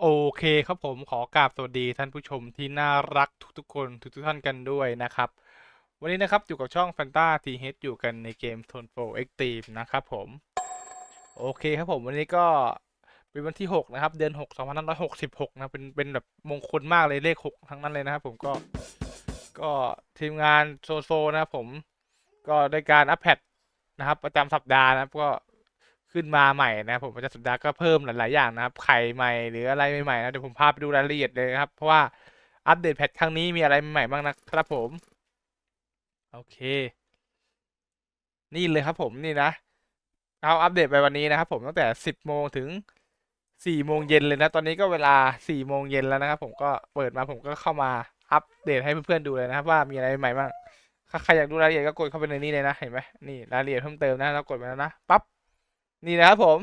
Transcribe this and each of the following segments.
โอเคครับผมขอกราบสวัสดีท่านผู้ชมที่น่ารักทุกๆคนทุกๆท่านกันด้วยนะครับ วันนี้นะครับอยู่กับช่อง Fanta TH อยู่กันในเกม t o n 4 Extreme นะครับผมโอเคครับผมวันนี้ก็เป็นวันที่ 6 นะครับ เดือน 6 2566 นะเป็นเป็นแบบมงคลมากเลยเลข 6 ทั้งนั้นเลยนะครับผมก็ก็ทีมงานโซโซนะครับผมก็ได้การอัปเดต นะครับประจำสัปดาห์นะครับก็ขึ้นมาใหม่นะครับผมประจำสัปดาห์ก็เพิ่มหลาย ๆ อย่างนะครับไข่ใหม่หรืออะไรใหม่ๆนะเดี๋ยวผมพาไปดูรายละเอียดเลยนะครับ เพราะว่าอัปเดตแพทครั้งนี้มีอะไรใหม่ๆบ้างนะครับผม โอเค นี่เลยครับผมนี่นะเอาอัปเดตไปวันนี้นะครับ ผมตั้งแต่สิบโมงถึงสี่โมงเย็นเลยนะ ตอนนี้ก็เวลาสี่โมงเย็นแล้วนะครับผมก็เปิดมาผมก็เข้ามาอัปเดตให้เพื่อน ๆ ดูเลยนะครับว่ามีอะไรใหม่บ้าง ถ้าใครอยากดูรายละเอียดก็กดเข้าไปในนี้เลยนะ เห็นไหมนี่รายละเอียดเพิ่มเติมนะแล้วกดไปแล้วนะปั๊บนี่นะครับผม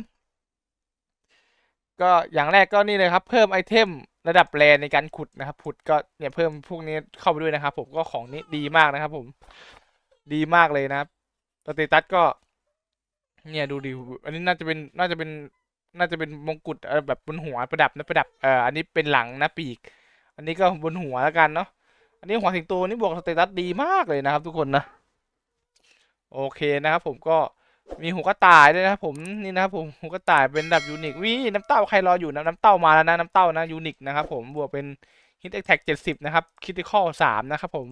ก็อย่างแรกก็นี่เลยครับ เพิ่มไอเทมระดับแรในการขุดนะครับขุดก็เนี่ยเพิ่มพวกนี้เข้าไปด้วยนะครับ ผมก็ของนี้ดีมากนะครับ ผม ดีมากเลยนะครับสเตตัสก็ เนี่ยดูดิอันนี้น่าจะเป็นน่าจะเป็นน่าจะเป็นมงกุฎแบบบนหัวประดับนะประดับเอ่ออันนี้เป็นหลังนะปีก อันนี้ก็บนหัวแล้วกันเนาะ อันนี้หัวสิงโตนี่บวกสเตตัสดีมากเลยนะครับ ทุกคนนะ โอเคนะครับผมก็มีหูกระต่ายด้วยนะครับผมนี่นะครับผมหูกระต่ายเป็นแบบยูนิควิน้ำเต้าใครรออยู่นะน้ำเต้ามาแล้วนะน้ำเต้านะยูนิคนะครับผมบวกเป็นฮิตแท็กเจ็ดสิบนะครับคิติคอลสามนะครับผม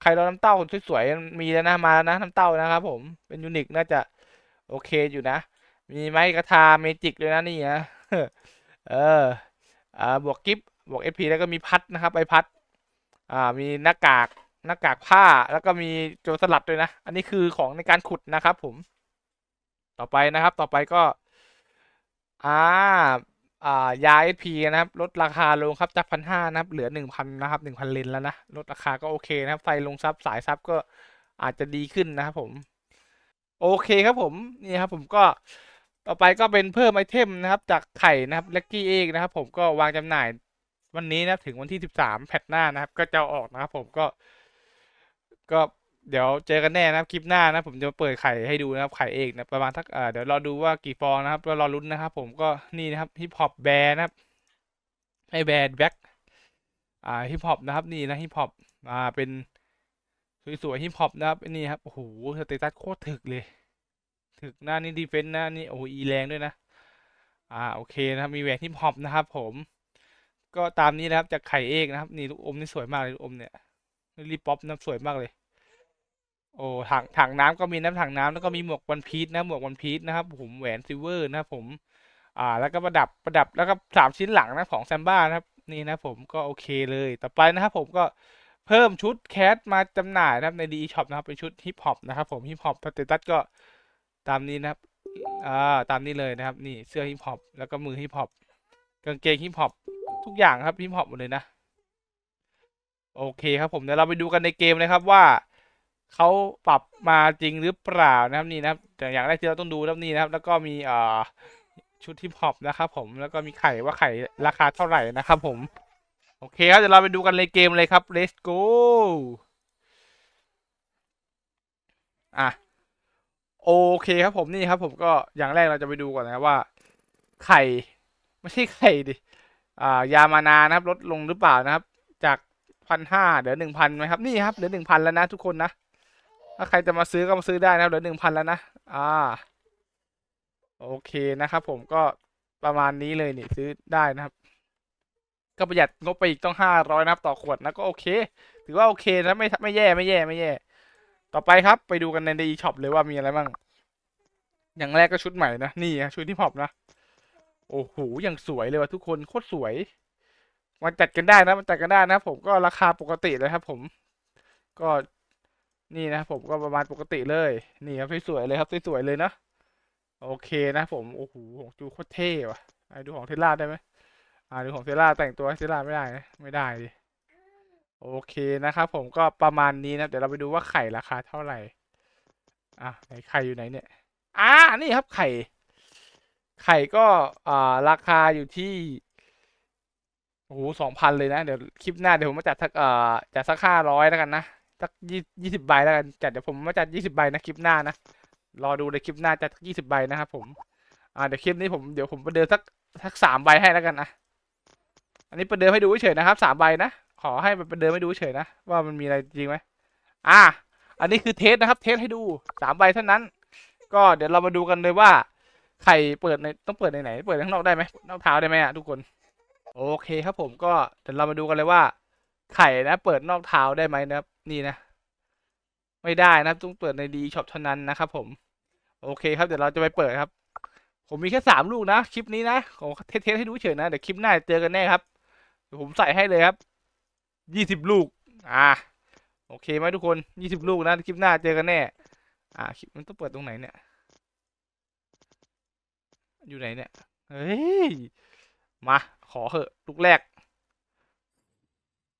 ใครรอน้ำเต้าสวยๆมีแล้วนะมาแล้วนะน้ำเต้านะครับผมเป็นยูนิคน่าจะโอเคอยู่นะ มีไม้กระทาเมจิกด้วยนะนี่นะเอออ่าบวกกิฟบวกเอพีแล้วก็มีพัดนะครับใบพัด อ่ามีหน้ากากหน้ากากผ้าแล้วก็มีโจรสลัดด้วยนะ อันนี้คือของในการขุดนะครับ ผม ต่อไปนะครับ ต่อไปก็อ่าอ่ายาเอพีนะครับ ลดราคาลงครับจากพันห้านะครับ เหลือหนึ่งพันนะครับหนึ่งพันเลนแล้วนะ ลดราคาก็โอเคนะครับ ไฟลงซับสายซับก็อาจจะดีขึ้นนะครับผม โอเคครับผม นี่ครับผมก็ต่อไปก็เป็นเพิ่มไอเทมนะครับ จากไข่นะครับเล็กกี้เอกนะครับ ผมก็วางจำหน่าย วันนี้นะครับถึงวันที่สิบสามแพทหน้านะครับ ก็จะออกนะครับผมก็ ก็เดี๋ยวเจอกันแน่นะครับคลิปหน้านะผมจะเปิดไข่ให้ดูนะครับไข่เอกนะประมาณทักเดี๋ยวรอดูว่ากี่ฟองนะครับก็รอลุ้นนะครับ ผมก็นี่นะครับฮิปฮอปแบร์นะครับให้แบร์แบ็คอ่าฮิปฮอปนะครับ นี่นะฮิปฮอปอ่าเป็นสวยๆฮิปฮอปนะครับนี่ครับโอ้โหสเตตัสโคตรถึกเลย ถึกหน้านี่ดีเฟนต์หน้านี่โอ้อีแรงด้วยนะ อ่าโอเคนะครับมีแหวนฮิปฮอปนะครับผม ก็ตามนี้นะครับจากไข่เอกนะครับนี่ลูกอมนี่สวยมากเลยลูกอมเนี่ยรีป๊อปนะสวยมากเลย โอ้ถังถังน้ำก็มีน้ำถังน้ำแล้วก็มีหมวกวันพีชนะหมวกวันพีชนะครับ ผมแหวนซิลเวอร์นะครับผม อ่า แล้วก็ประดับประดับแล้วก็สามชิ้นหลังนะของแซมบ้านะครับ นี่นะผมก็โอเคเลย ต่อไปนะครับผมก็เพิ่มชุดแคสมาจำหน่ายนะครับในดีช็อปนะครับเป็นชุดฮิปฮอปนะครับผมฮิปฮอปสเตตัสก็ตามนี้นะครับอ่าตามนี้เลยนะครับ นี่เสื้อฮิปฮอปแล้วก็มือฮิปฮอปกางเกงฮิปฮอป ทุกอย่างครับฮิปฮอปหมดเลยนะ โอเคครับผมเดี๋ยวเราไปดูกันในเกมเลยครับว่าเขาปรับมาจริงหรือเปล่านะครับนี่นะครับแต่อย่างแรกที่เราต้องดูแล้วนี่นะครับ แล้วก็มีอ่าชุดฮิปฮอปนะครับผมแล้วก็มีไข่ว่าไข่ราคาเท่าไหร่นะครับผม โอเคครับเดี๋ยวเราไปดูกันเลยเกมเลยครับ let's go อะโอเคครับผมนี่ครับผมก็อย่างแรกเราจะไปดูก่อนนะว่า ไข่ ไม่ใช่ไข่ดิายามานานะครับลดลงหรือเปล่านะครับ จากพันห้าเหลือหนึ่งพันไหมครับนี่ครับเหลือหนึ่งพันแล้วนะทุกคนนะถ้าใครจะมาซื้อก็มาซื้อได้นะครับเหลือหนึ่งพันแล้วนะอ่าโอเคนะครับ ผมก็ประมาณนี้เลยนี่ซื้อได้นะครับ ก็ประหยัดงบไปอีกต้องห้าร้อยนะครับต่อขวดนะก็โอเค ถือว่าโอเคนะไม่ไม่แย่ไม่แย่ไม่แย่ ต่อไปครับ ไปดูกันในดีช็อปเลยว่ามีอะไรบ้างอย่างแรกก็ชุดใหม่นะนี่ชุดที่พอปนะ อ้โหอย่างสวยเลยว่ะทุกคนโคตรสวยมาจัดกันได้นะมาจัดกันได้นะผมก็ราคาปกติเลยครับ ผม ก็นี่นะผมก็ประมาณปกติเลย นี่ครับสวยๆเลยครับสวยๆเลยนะโอเคนะผมโอ้โหของจูโคตรเท่ว่ะไอ้ดูของเทสลาได้ไหมอ่าดูของเซล่าแต่งตัวเซล่าไม่ได้นะไม่ได้ดิโอเคนะครับผมก็ประมาณนี้นะเดี๋ยวเราไปดูว่าไข่ราคาเท่าไหร่อะไหนไข่อยู่ไหนเนี่ยอ่านี่ครับไข่ ไข่ก็อ่าราคาอยู่ที่โอ้โหสองพันเลยนะ เดี๋ยวคลิปหน้าเดี๋ยวผมมาจัดสักเอ่อจัดสักห้าร้อยแล้วกันนะสักยี่ยี่สิบใบแล้วกันจัดเดี๋ยวผมมาจัดยี่สิบใบนะคลิปหน้านะรอดูในคลิปหน้าจะยี่สิบใบนะครับผมอ่าเดี๋ยวคลิปนี้ผมเดี๋ยวผมประเดิมสักสักสามใบให้แล้วกันนะอันนี้ประเดิมให้ดูเฉยๆนะครับสามใบนะขอให้ประเดิมให้ดูเฉยๆนะว่ามันมีอะไรจริงไหมอ่า อันนี้คือเทสนะครับ เทสให้ดูสามใบเท่านั้น ก็เดี๋ยวเรามาดูกันเลยว่า ไข่เปิดในต้องเปิดในไหน เปิดข้างนอกได้ไหมนอกเท้าได้ไหมอะทุกคน โอเคครับผมก็เดี๋ยวเรามาดูกันเลยว่า ไข่นะ เปิดนอกเท้าได้ไหมนะครับ นี่นะ ไม่ได้นะครับ ต้องเปิดในดีช็อปเท่านั้นนะครับผม โอเคครับเดี๋ยวเราจะไปเปิดครับ ผมมีแค่สามลูกนะคลิปนี้นะขอเทสๆให้ดูเฉยนะเดี๋ยวคลิปหน้าเจอกันแน่ครับเดี๋ยวผมใส่ให้เลยครับยี่สิบลูก อ่า โอเคไหมทุกคนยี่สิบลูกนะคลิปหน้าเจอกันแน่ อ่าคลิปมันต้องเปิดตรงไหนเนี่ย อยู่ไหนเนี่ยเฮ้ยมา ขอเหอะลูกแรก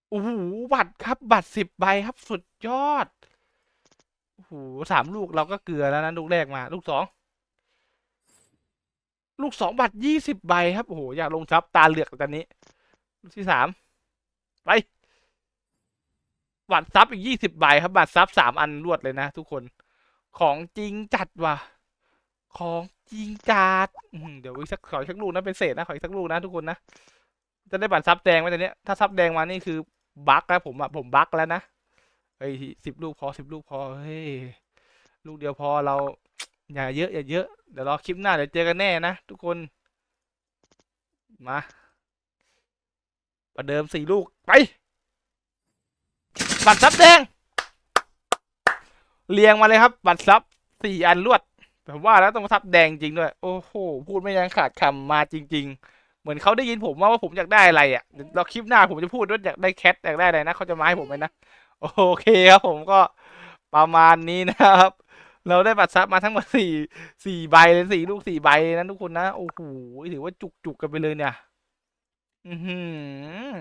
โอ้โหบัตรครับ บัตรสิบใบครับสุดยอดโอ้โหสามลูกเราก็เกลือแล้วนะลูกแรกมา ลูกสองลูกสองบัตรยี่สิบใบครับโอ้โหอยากลงซับตาเหลือกตอนนี้ ลูกที่สามไปบัตรซับอีกยี่สิบใบครับบัตรซับสามอันรวดเลยนะทุกคนของจริงจัดว่ะ ของจริงจัดเดี๋ยวอีกสักขออีกสักลูกนะเป็นเศษนะขออีกสักลูกนะทุกคนนะ จะได้บัตรซับแดงไหมตอนนี้ถ้าซับแดงมานี่คือบั๊กแล้วผมอะผมบั๊กแล้วนะเฮ้ยสิบลูกพอสิบลูกพอเฮ้ยลูกเดียวพอเราอย่าเยอะอย่าเยอะเดี๋ยวรอคลิปหน้าเดี๋ยวเจอกันแน่นะทุกคนมาประเดิมสี่ลูกไปบัตรซับแดง เรียงมาเลยครับ บัตรซับสี่อันรวด ผมว่าแล้วต้องซับแดงจริงด้วย โอ้โห พูดไม่ยังขาดคำมาจริง ๆ เหมือนเขาได้ยินผมว่าว่าผมอยากได้อะไรอะเราคลิปหน้าผมจะพูดว่าอยากได้แคทอยากได้อะไรนะเขาจะมาให้ผมไหมนะโอเคครับผมก็ประมาณนี้นะครับ เราได้บัตรซับมาทั้งหมดสี่สี่ใบเลยสี่ลูกสี่ใบนะทุกคนนะโอ้โหถือว่าจุกจุกกันไปเลยเนี่ย อือหือ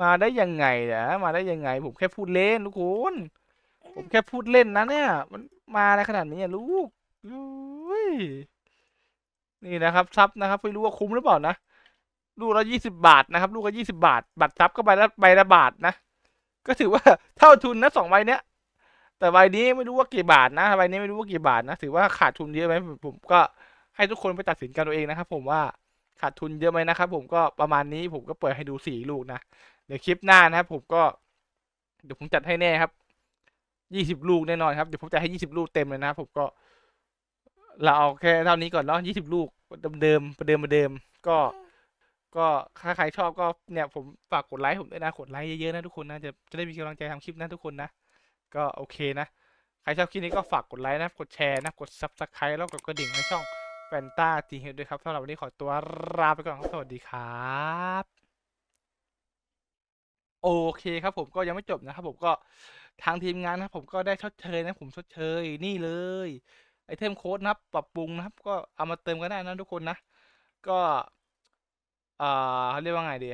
มาได้ยังไงเนี่ยมาได้ยังไง ผมแค่พูดเล่นทุกคน ผมแค่พูดเล่นนะเนี่ย มันมาอะไรขนาดนี้อะลูกอุ้ยนี่นะครับซับนะครับไม่รู้ว่าคุ้มหรือเปล่านะลูกละยี่สิบาทนะครับ ลูกละยี่สิบาท บัตรซับก็ใบละใบละบาทนะก็ถือว่าเท่าทุนนะสองใบเนี้ย แต่ใบนี้ไม่รู้ว่ากี่บาทนะใบนี้ไม่รู้ว่ากี่บาทนะถือว่าขาดทุนเยอะไหมผมก็ให้ทุกคนไปตัดสินกันเอาเองนะครับ ผมว่าขาดทุนเยอะไหมนะครับ ผมก็ประมาณนี้ผมก็เปิดให้ดูสี่ลูกนะเดี๋ยวคลิปหน้านะครับ ผมก็เดี๋ยวผมจัดให้แน่ครับ ยี่สิบลูกแน่นอนครับ เดี๋ยวผมจะให้ยี่สิบลูกเต็มเลยนะผมก็ เราเอาแค่เท่านี้ก่อนเนาะยี่สิบลูกเดิมๆประเดิมประเดิม ก็ ก็ถ้าใครชอบก็เนี่ยผมฝากกดไลค์ผมด้วยนะกดไลค์เยอะๆนะทุกคนนะจะจะได้มีกำลังใจทำคลิปนะทุกคนนะก็โอเคนะใครชอบคลิปนี้ก็ฝากกดไลค์นะกดแชร์นะกด subscribe แล้วกดกระดิ่งให้ช่องแฟนตาทีเฮดด้วยครับสำหรับวันนี้ขอตัวลาไปก่อนครับสวัสดีครับโอเคครับผมก็ยังไม่จบนะครับผมก็ ทางทีมงานนะผมก็ได้ชดเชยนะผมชดเชยนี่เลยไอเทมโค้ดนะครับ ปรับปรุงนะครับ ก็เอามาเติมกันได้นะทุกคนนะ ก็อ่าเขาเรียกว่าไงดี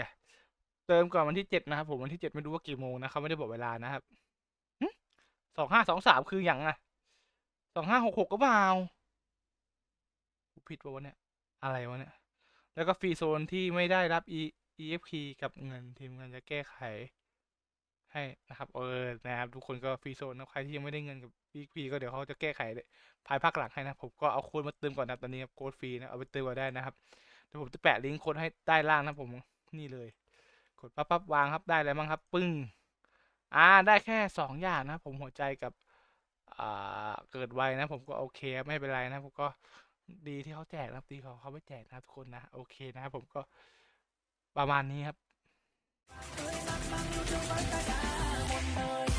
เติมก่อนวันที่เจ็ดนะครับผมวันที่เจ็ดไม่รู้ว่ากี่โมงนะเขาไม่ได้บอกเวลานะครับสองห้าสองสามคืออย่างอะสองห้าหกหกก็เปล่าผิดปะวะเนี่ย อะไรวะเนี่ย แล้วก็ฟรีโซนที่ไม่ได้รับ E EFP กับเงินทีมงานจะแก้ไข ให้นะครับ เออ ทุกคนก็ฟรีโซนนะใครที่ยังไม่ได้เงินกับ EFP ก็เดี๋ยวเขาจะแก้ไขภายภาคหลังให้นะ ผมก็เอาโค้ดมาเติมก่อนนะตอนนี้ครับโค้ดฟรีนะ เอาไปเติมก็ได้นะครับเดี๋ยวผมจะแปะลิงก์โค้ดให้ใต้ล่างนะผมนี่เลย กดปั๊บปั๊บวางครับได้แล้วมั้งครับ ปึ้งอ่าได้แค่สองอย่างนะผมหัวใจกับอ่าเกิดไวนะ ผมก็โอเคไม่เป็นไรนะผมก็ดีที่เขาแจกนะดีเขาเขาไม่แจกนะทุกคนนะโอเคนะครับผมก็ประมาณนี้ครับ noise.